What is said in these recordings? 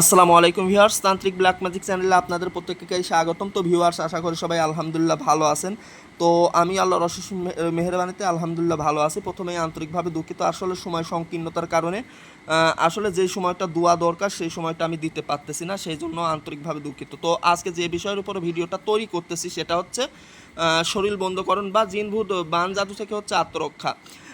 আসসালামু আলাইকুম ভিউয়ার্স, তান্ত্রিক ব্ল্যাক ম্যাজিক চ্যানেলে আপনাদের প্রত্যেককে স্বাগতম। তো ভিউয়ার্স, আশা করি সবাই আলহামদুলিল্লাহ ভালো আছেন। তো আমি আল্লাহর অশেষ মেহেরবানিতে আলহামদুলিল্লাহ ভালো আছি। প্রথমেই আন্তরিকভাবে দুঃখিত, আসলে সময় সংকীর্ণতার কারণে আসলে যে সময়টা দোয়া দরকার, সেই সময়টা আমি দিতে পারতেছি না, সেই জন্য আন্তরিকভাবে দুঃখিত। তো আজকে যে বিষয়ের উপরে ভিডিওটা তৈরি করতেছি, সেটা হচ্ছে শরীর বন্ধকরণ বা জিনভূত বান জাদু থেকে হচ্ছে আত্মরক্ষা।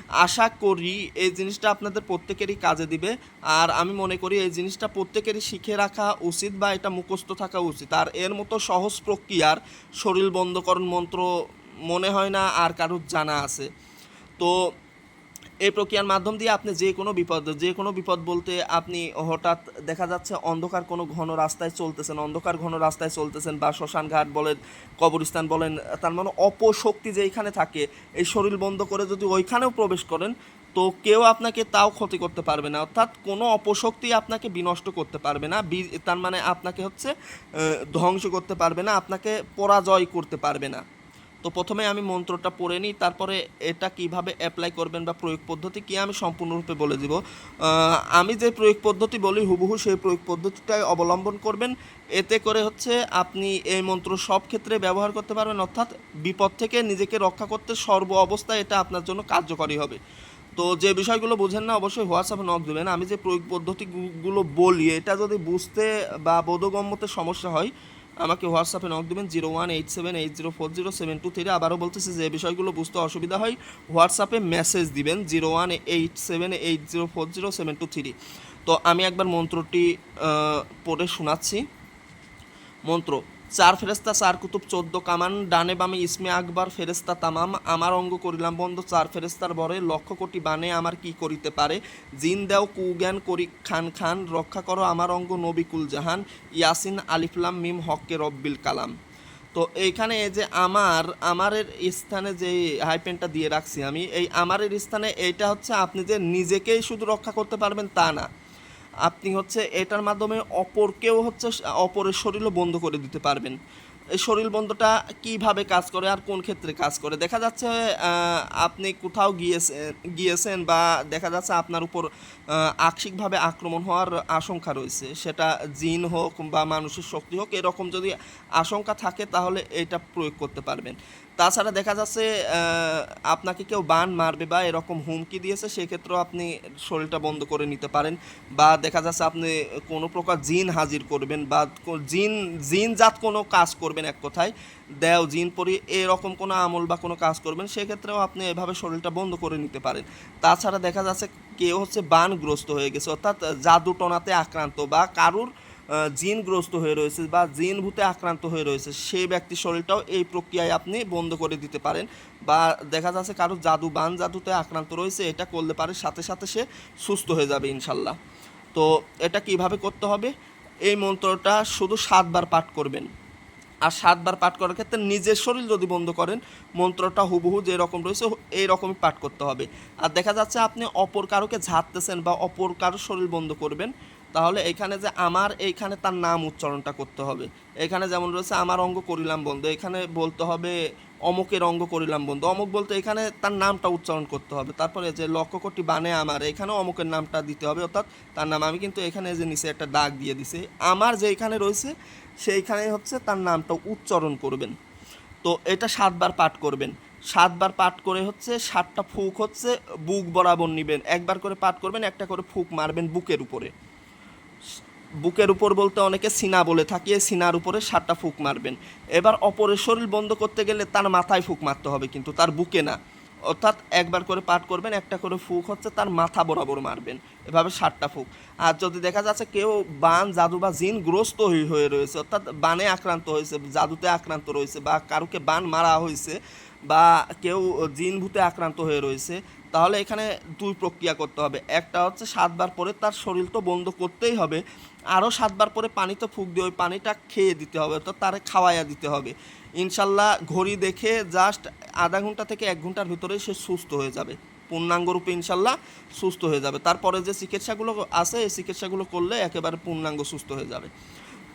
আশা করি এই জিনিসটা আপনাদের প্রত্যেকেরই কাজে দিবে। আর আমি মনে করি এই জিনিসটা প্রত্যেকেরই শিখে রাখা উচিত বা এটা মুখস্থ থাকা উচিত। আর এর মতো সহজ প্রক্রিয়ার শরীর বন্ধকরণ মন্ত্র মনে হয় না আর কারোর জানা আছে। তো এই প্রক্রিয়ার মাধ্যম দিয়ে আপনি যে কোনো বিপদ, যে কোনো বিপদ বলতে আপনি হঠাৎ দেখা যাচ্ছে অন্ধকার কোনো ঘন রাস্তায় চলতেছেন, অন্ধকার ঘন রাস্তায় চলতেছেন বা শ্মশান ঘাট বলেন, কবরস্থান বলেন, তার মানে অপশক্তি যেইখানে থাকে, এই শরীর বন্ধ করে যদি ওইখানেও প্রবেশ করেন, তো কেউ আপনাকে তাও ক্ষতি করতে পারবে না। অর্থাৎ কোনো অপশক্তি আপনাকে বিনষ্ট করতে পারবে না তার মানে আপনাকে হচ্ছে ধ্বংস করতে পারবে না, আপনাকে পরাজয় করতে পারবে না। তো প্রথমে আমি মন্ত্রটা পড়ে নিই, তারপরে এটা কীভাবে অ্যাপ্লাই করবেন বা প্রয়োগ পদ্ধতি কি আমি সম্পূর্ণরূপে বলে দিব। আমি যে প্রয়োগ পদ্ধতি বলি, হুবহু সেই প্রয়োগ পদ্ধতিটাই অবলম্বন করবেন। এতে করে হচ্ছে আপনি এই মন্ত্র সব ক্ষেত্রে ব্যবহার করতে পারবেন, অর্থাৎ বিপদ থেকে নিজেকে রক্ষা করতে সর্ব অবস্থায় এটা আপনার জন্য কার্যকরী হবে। তো যে বিষয়গুলো বোঝেন না, অবশ্যই হোয়াটসঅ্যাপে নক দেবেন। আমি যে প্রয়োগ পদ্ধতিগুলো বলি, এটা যদি বুঝতে বা বোধগম্যতে সমস্যা হয় আমাকে হোয়াটসঅ্যাপে নক দেবেন zero one eight seven eight zero four zero seven two three আবারও বলতেছি যে বিষয়গুলো বুঝতে অসুবিধা হয়, হোয়াটসঅ্যাপে মেসেজ দিবেন zero one eight seven eight zero four zero seven two three তো আমি একবার মন্ত্রটি পড়ে শোনাচ্ছি। মন্ত্র চার ফেরেস্তা চার কুতুব, চোদ্দ কামান, ডানে বামে ইসমে আকবর ফেরেস্তা তামাম। আমার অঙ্গ করিলাম বন্ধ, চার ফেরেস্তার বরে লক্ষ কোটি বানে আমার কি করিতে পারে? জিন দেও কুজ্ঞান করি খান খান, রক্ষা করো আমার অঙ্গ নবিকুল জাহান ইয়াসিন আলিফলাম মিম, হককে রব্বিল কালাম। তো এইখানে এই যে আমার, আমারের স্থানে যে হাইপেনটা দিয়ে রাখছি আমি, এই আমারের স্থানে এইটা হচ্ছে আপনি যে নিজেকেই শুধু রক্ষা করতে পারবেন তা না। আপনি হচ্ছে এটার মাধ্যমে অপরকেও হচ্ছে অপরের শরীরও বন্ধ করে দিতে পারবেন। এই শরীর বন্ধটা কীভাবে কাজ করে আর কোন ক্ষেত্রে কাজ করে? দেখা যাচ্ছে আপনি কোথাও গিয়েছেন গিয়েছেন বা দেখা যাচ্ছে আপনার উপর আকস্মিকভাবে আক্রমণ হওয়ার আশঙ্কা রয়েছে। সেটা জিন হোক বা মানুষের শক্তি হোক, এরকম যদি আশঙ্কা থাকে তাহলে এটা প্রয়োগ করতে পারবেন। তাছাড়া দেখা যাচ্ছে আপনাকে কেউ বান মারবে বা এরকম হুমকি দিয়েছে, সেক্ষেত্রেও আপনি শরীরটা বন্ধ করে নিতে পারেন বা দেখা যাচ্ছে আপনি কোনো প্রকার জিন হাজির করবেন বা জিন জিন জাত কোনো কাজ করবেন এক কথায়, দেও, জিন পরি, এরকম কোনো আমল বা কোনো কাজ করবেন, সেক্ষেত্রেও আপনি এভাবে শরীরটা বন্ধ করে নিতে পারেন। তাছাড়া দেখা যাচ্ছে কেউ হচ্ছে বানগ্রস্ত হয়ে গেছে, অর্থাৎ জাদু টনাতে আক্রান্ত বা কারুর জিনগ্রস্ত হয়ে রয়েছে বা জিন ভূতে আক্রান্ত হয়ে রয়েছে, সেই ব্যক্তির শরীরটাও এই প্রক্রিয়ায় আপনি বন্ধ করে দিতে পারেন বা দেখা যাচ্ছে কারও জাদু, বান জাদুতে আক্রান্ত রয়েছে, এটা করলে পারে সাথে সাথে সে সুস্থ হয়ে যাবে ইনশাল্লাহ। তো এটা কীভাবে করতে হবে? এই মন্ত্রটা শুধু সাতবার পাঠ করবেন। আর সাতবার পাঠ করার ক্ষেত্রে নিজের শরীর যদি বন্ধ করেন, মন্ত্রটা হুবহু যে রকম রয়েছে এই রকমই পাঠ করতে হবে। আর দেখা যাচ্ছে আপনি অপর কারোকে ঝাড়তেছেন বা অপর কারোর শরীর বন্ধ করবেন তাহলে এখানে যে আমার, এইখানে তার নাম উচ্চারণটা করতে হবে। এখানে যেমন রয়েছে, আমার অঙ্গ করিলাম বন্ধ। এখানে বলতে হবে, অমুকের অঙ্গ করিলাম বন্ধু। অমুক বলতে এখানে তার নামটা উচ্চারণ করতে হবে। তারপরে যে লক্ষ কোটি বানে আমার, এখানেও অমুকের নামটা দিতে হবে। অর্থাৎ তার নাম, আমি কিন্তু এখানে যে নিচে একটা দাগ দিয়ে দিছি, আমার যে এখানে রয়েছে, সেইখানে হচ্ছে তার নামটা উচ্চারণ করবেন। তো এটা সাতবার পাঠ করবেন। সাতবার পাঠ করে হচ্ছে সাতটা ফুক হচ্ছে, বুক বরাবর নিবেন। একবার করে পাঠ করবেন, একটা করে ফুক মারবেন বুকের উপরে। বুকের উপর বলতে অনেকে সিনা বলে থাকি, এই সিনার উপরে সাতটা ফুক মারবেন। এবার অপরের শরীর বন্ধ করতে গেলে তার মাথায় ফুক মারতে হবে কিন্তু, তার বুকে না। অর্থাৎ একবার করে পাঠ করবেন, একটা করে ফুক হচ্ছে তার মাথা বরাবর মারবেন। এভাবে ষাটটা ফুক। আর যদি দেখা যাচ্ছে কেউ বান, জাদু বা জিন গ্রস্ত হয়ে রয়েছে, অর্থাৎ বানে আক্রান্ত হয়েছে, জাদুতে আক্রান্ত রয়েছে বা কারুকে বান মারা হয়েছে বা কেউ জিন ভূতে আক্রান্ত হয়ে রয়েছে, তাহলে এখানে দুই প্রক্রিয়া করতে হবে। একটা হচ্ছে সাতবার পরে তার শরীর তো বন্ধ করতেই হবে, আরও সাতবার পরে পানিতে ফুক দিয়ে ওই পানিটা খেয়ে দিতে হবে, অর্থাৎ তারে খাওয়াইয়া দিতে হবে। ইনশাল্লাহ ঘড়ি দেখে জাস্ট আধা ঘণ্টা থেকে এক ঘণ্টার ভিতরেই সে সুস্থ হয়ে যাবে। পূর্ণাঙ্গ রূপে ইনশাল্লাহ সুস্থ হয়ে যাবে। তারপরে যে চিকিৎসাগুলো আছে, এই চিকিৎসাগুলো করলে একেবারে পূর্ণাঙ্গ সুস্থ হয়ে যাবে।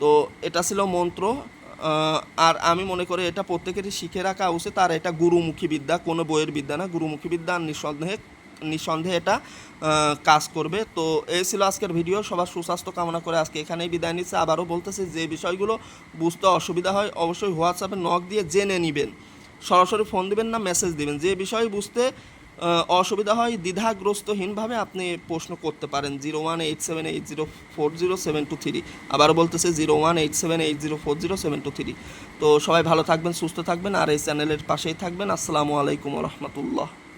তো এটা ছিল মন্ত্র। আর আমি মনে করি এটা প্রত্যেকেরই শিখে রাখা উচিত, আর এটা গুরুমুখী বিদ্যা, কোনো বইয়ের বিদ্যা না, গুরুমুখী বিদ্যা, নিঃসন্দেহে নিঃসন্দেহে এটা কাজ করবে। তো এই ছিল আজকের ভিডিও, সবার সুস্বাস্থ্য কামনা করে আজকে এখানেই বিদায় নিচ্ছে। আবারও বলতেছি, যে বিষয়গুলো বুঝতে অসুবিধা হয়, অবশ্যই হোয়াটসঅ্যাপে নক দিয়ে জেনে নেবেন। সরাসরি ফোন দেবেন না, মেসেজ দেবেন। যে বিষয় বুঝতে অসুবিধা হয়, দ্বিধাগ্রস্তহীনভাবে আপনি প্রশ্ন করতে পারেন zero one eight seven eight zero four zero seven two three আবার বলতেছে zero one eight seven eight zero four zero seven two three তো সবাই ভালো থাকবেন, সুস্থ থাকবেন, আর এই চ্যানেলের পাশেই থাকবেন। আসসালামু আলাইকুম রহমতুল্লাহ।